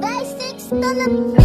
Thanks, Donald.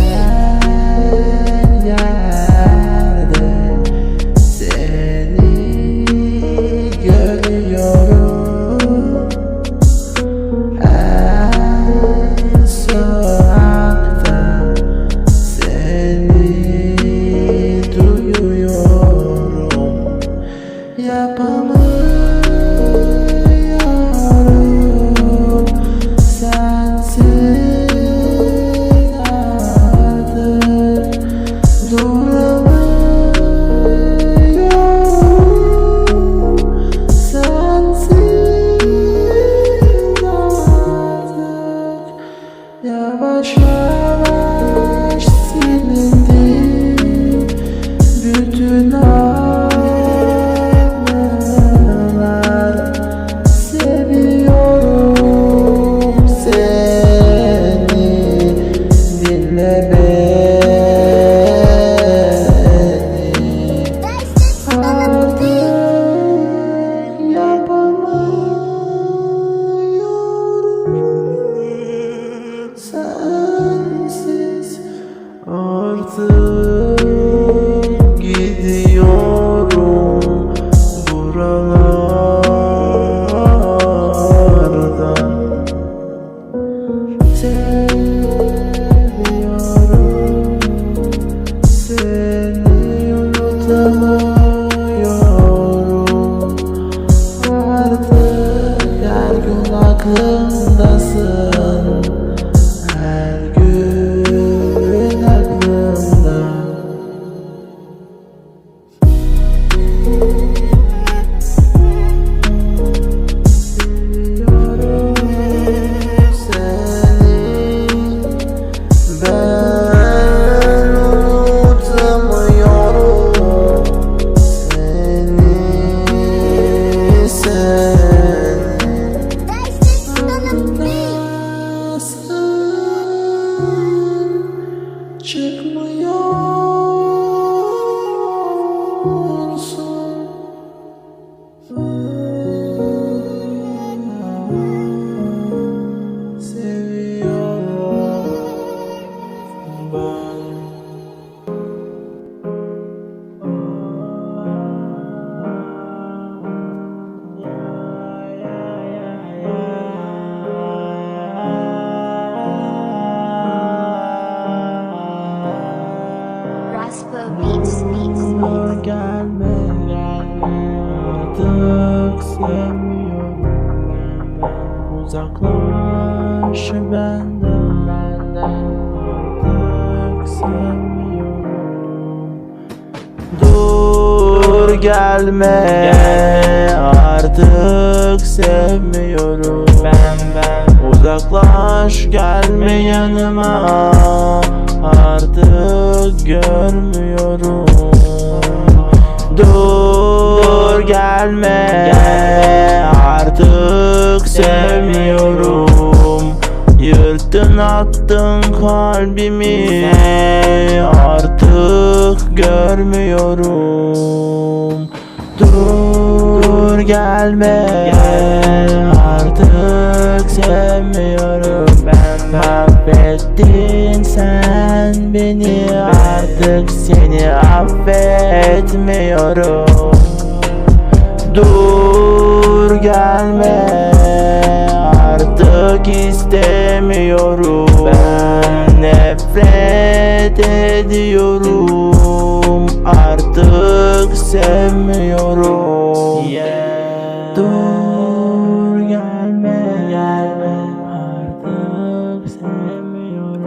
Uzaklaş benden. Artık sevmiyorum. Dur gelme. Artık sevmiyorum. Ben ben. Uzaklaş gelme yanıma. Artık görmüyorum. Dur gelme. Artık sevmiyorum. Yırttın attın kalbimi. Artık görmüyorum. Dur gelme. Artık sevmiyorum. Ben Mahvettin sen beni. Artık seni affetmiyorum ediyorum. Artık sevmiyorum. Dur gelme gelme. Artık sevmiyorum.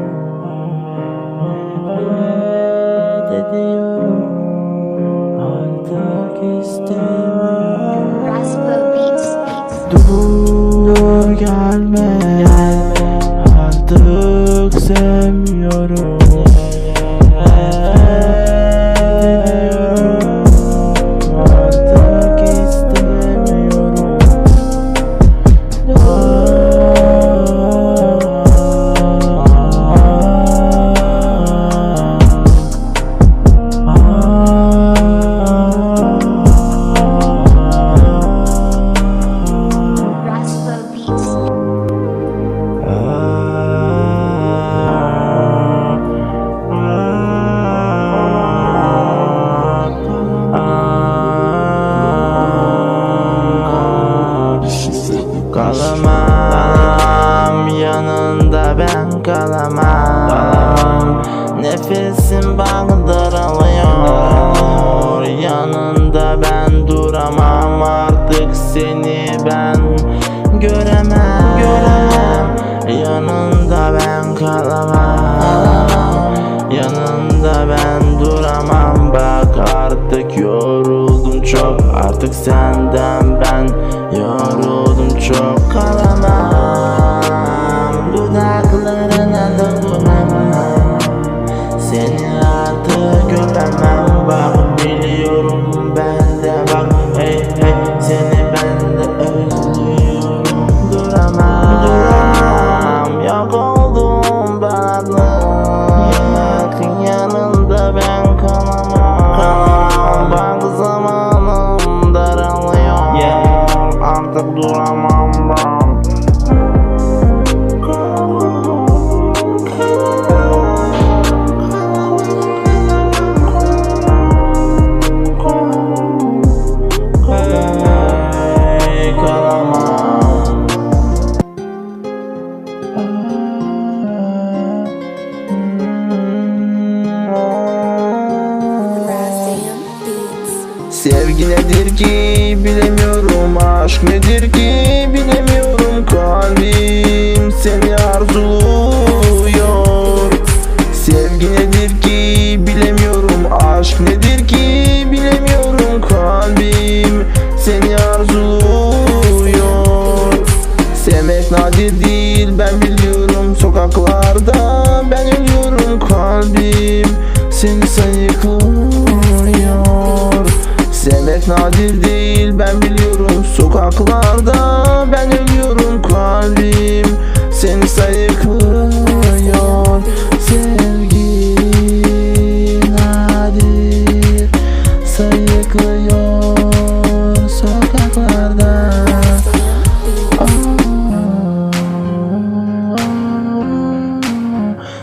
Nefret ediyorum artık istemiyorum. Raspo Beats, Beats. Dur gelme. Artık sevmiyorum Nefesim bandırılıyor Yanında ben duramam. Artık seni ben Göremem, göremem. Yanında ben kalamam. Yanında ben duramam. Bak artık yoruldum çok. Artık senden ben yoruldum çok. Kalamam Aşk nedir ki bilemiyorum Kalbim seni arzuluyor. Sevgi nedir ki bilemiyorum Aşk nedir ki bilemiyorum Kalbim seni arzuluyor. Sevmek nadir değil ben biliyorum Sokaklarda ben ölüyorum Kalbim seni sayıklıyor Nadir değil ben biliyorum. Sokaklarda ben ölüyorum Kalbim. Seni sayıklıyor Sevgi nadir sayıklıyor sokaklarda.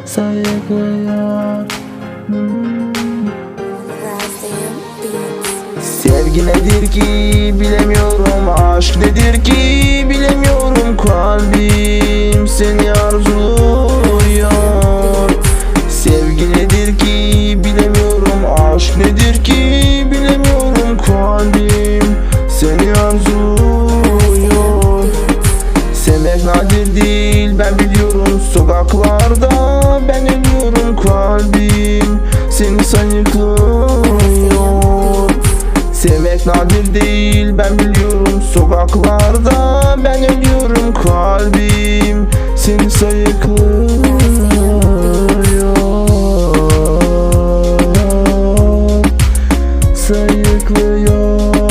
Sayıklıyor. Razam Sevgi nedir ki? Bilemiyorum Aşk nedir ki? Bilemiyorum Kalbim seni arzuluyor. Sevgi nedir ki? Bilemiyorum Aşk nedir ki? Bilemiyorum Kalbim seni arzuluyor. Sevmek nadir değil ben biliyorum Sokaklarda. Ben ölüyorum Kalbim seni sayıklıyor Sevmek nadir değil ben biliyorum. Sokaklarda ben ölüyorum Kalbim. Seni sayıklıyor. Sayıklıyor.